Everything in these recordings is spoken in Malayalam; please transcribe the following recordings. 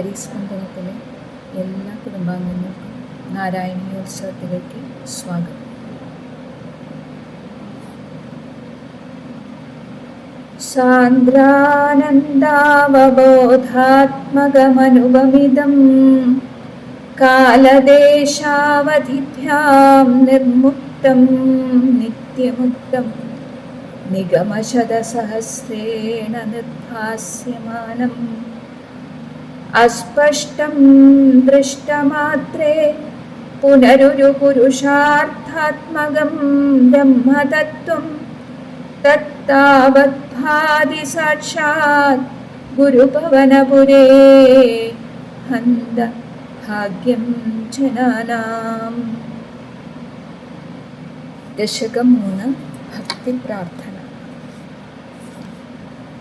സത്സംഗത്തിലെ എല്ലാ കുടുംബാംഗങ്ങൾക്കും നാരായണീയോത്സവത്തിലേക്ക് സ്വാഗതം. സാന്ദ്രാനന്ദാവബോധാത്മകമനുപമിതം കാലദേശാവധിഭ്യാം നിർമുക്തം നിത്യമുക്തം നിഗമശതസഹസ്രേണ നിർഭാസ്യമാനം അസ്പഷ്ടം ദൃഷ്ടമാത്രേ. പുനരുരു പുരുഷാർത്ഥാത്മകം ബ്രഹ്മതത്വം തത്താവത്ഭാതി സാക്ഷാത് ഗുരുഭവനപുരേ. ഹന്ത ഭാഗ്യം ജനാനാം. ദശകം മൂന്ന് ഭക്തി പ്രാർത്ഥന.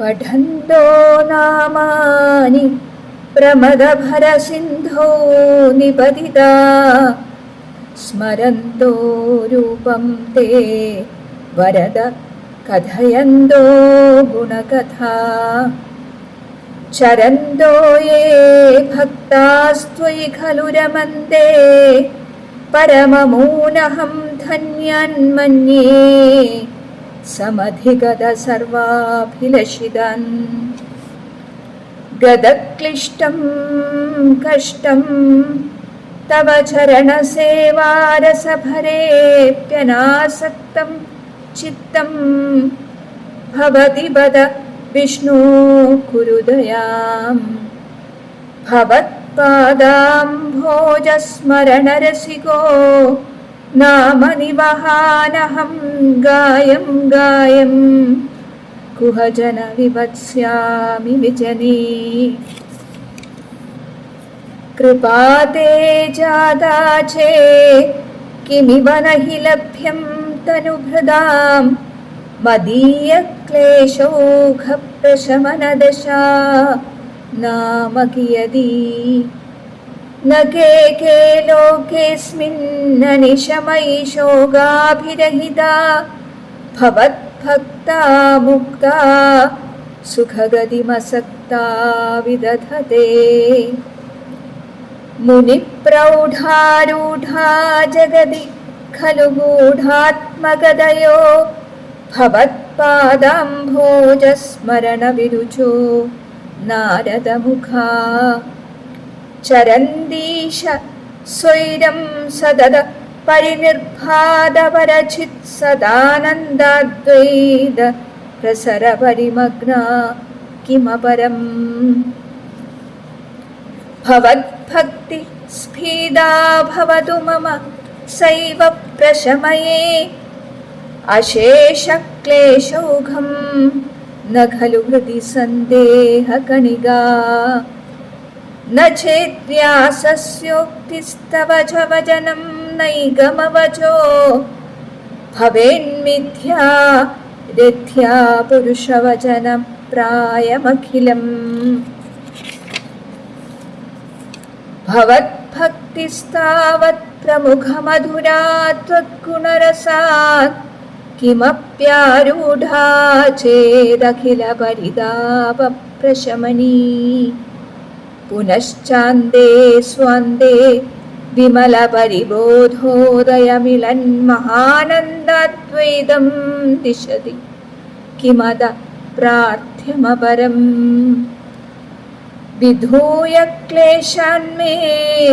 പഠന്തോ നാമാനി പ്രമദഭരസിന്ധോ നിപതിതാ. സ്മരന്തോ രൂപം തേ വരദ കഥയന്തോ ഗുണകഥാ. ചരന്തോ യേ ഭക്താസ്ത്വയി ഖലു രമന്ദേ പരമമൂനഹം ധന്യാന്മന്യേ സമധിഗത സർവാഭിലഷിതൻ ഗതക്ലിഷ്ടം കഷ്ടം തവ ചരണസേവാരസഭരേപ്യനാസക്തം ചിത്തം ഭവതി ബദ വിഷ്ണു കുരുദയാം ഭവത്പാദാംഭോജസ്മരണരസികോ നാമനിവഹാനഹം ഗായം कुहजनविवत्स्यामि विजने कृपा ते जादा चेत् किमिव न हि लभ्यं तनुभृदां मदीयक्लेशौघप्रशमनदशा नाम कियदी न के के लोकेऽस्मिन्ननिशमयि शोगाभिरहिता भवत् भवद्भक्ता मुक्ता सुखगतिमसक्ता विदधते मुनिप्रौढारूढा जगति खलु गूढात्मगदयो भवत्पादाम्भोजस्मरणविरुचो नारदमुखा चरन्दीश स्वैरं सदद परिनिर्भादपरचित् सदानन्दाद्वैद प्रसरपरिमग्ना किमपरम् भवद्भक्ति स्फीदा भवतु मम सैव प्रशमये अशेषक्लेशौघं न खलु हृदि सन्देहकणिगा न चेद्व्यासस्योक्तिस्तव च वचनं नैगमवचो भवेन्मिथ्या रिथ्या पुरुषवचनं प्रायमखिलम् भवद्भक्तिस्तावत् प्रमुखमधुरा त्वद्गुणरसात् किमप्यारूढा चेदखिलपरितापप्रशमनी पुनश्चान्दे स्वान्दे വിമല പരിബോധോദയമിളന്മഹാനന്ദാദ്വൈതം ദിശതി. കിമത പ്രാർത്ഥ്യമപരം. വിധൂയ ക്ലേശാന്മേ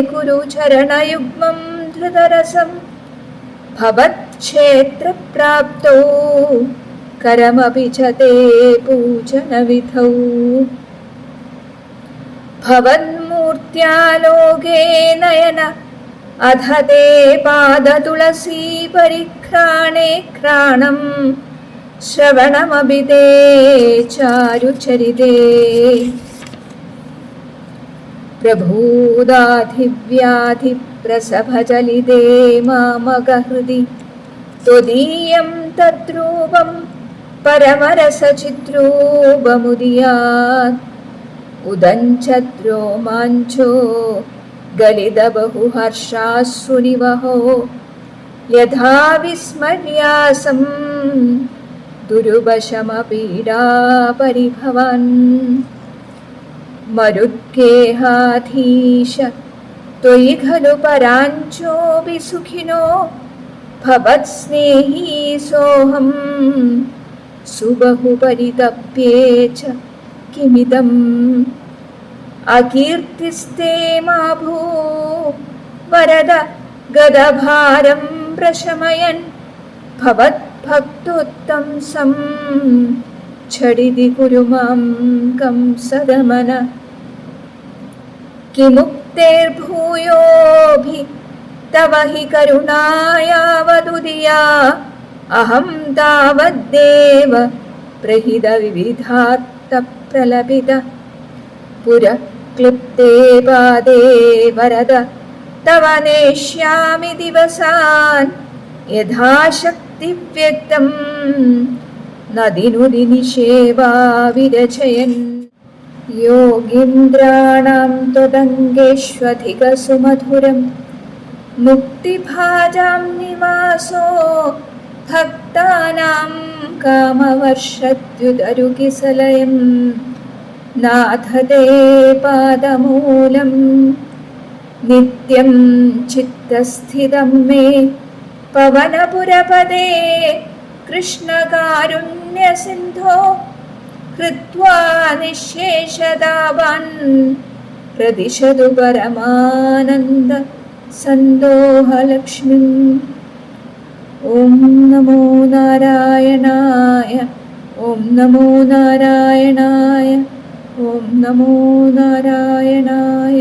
കുരുചരണയുഗ്മം ധൃതരസം. ഭവത്ക്ഷേത്രപ്രാപ്തോ കരമപി ചേ പൂജനവിധൗ. ഭവന്മൂർത്യാലോകേ നയന अध ते पादतुलसी परिघ्राणे घ्राणं श्रवणमपि ते चारुचरिते प्रभूदाधिव्याधिप्रसभजलिते मामगहृदि त्वदीयं तद्रूपं परमरसचिद्रूपमुदीयात् उदञ्चद्रोमाञ्चो गलितबहुहर्षाश्रुनिवहो यथा विस्मर्यासं दुरुवशमपीडापरिभवन् मरुद्गेहाधीश त्वयि खलु पराञ्चोऽपि सुखिनो भवत्स्नेही सोऽहं सुबहु परितप्ये च किमिदम् अकीर्तिस्ते मा भू നാരദ ഗതഭാരം പ്രശമയൻ. ഭവത്ഭക്തോത്തം സം ഛടിതി കുരുമാം കംസദമന കിമുക്തേർഭൂയോഭി തവ ഹി കരുണായാവതുദിയാ. അഹം താവദ്ദേവ പ്രഹിത വിവിധാത്ത പ്രലപിത പുര ക്ലിപ്തേ പാദേ വരദ तव नेष्यामि दिवसान् यथाशक्तिव्यक्तम् नदिनुदिनिषेवा विरचयन् योगीन्द्राणां त्वदङ्गेष्वधिकसुमधुरं मुक्तिभाजां निवासो भक्तानां कामवर्षद्युदरुकिसलयं नाथ ते पादमूलं नित्यं चित्तस्थितं मे पवनपुरपदे कृष्णकारुण्यसिन्धो कृत्वा निःशेषदावान् प्रदिशतु परमानन्द सन्दोहलक्ष्मीम् ॐ नमो नारायणाय ॐ नमो नारायणाय ॐ नमो नारायणाय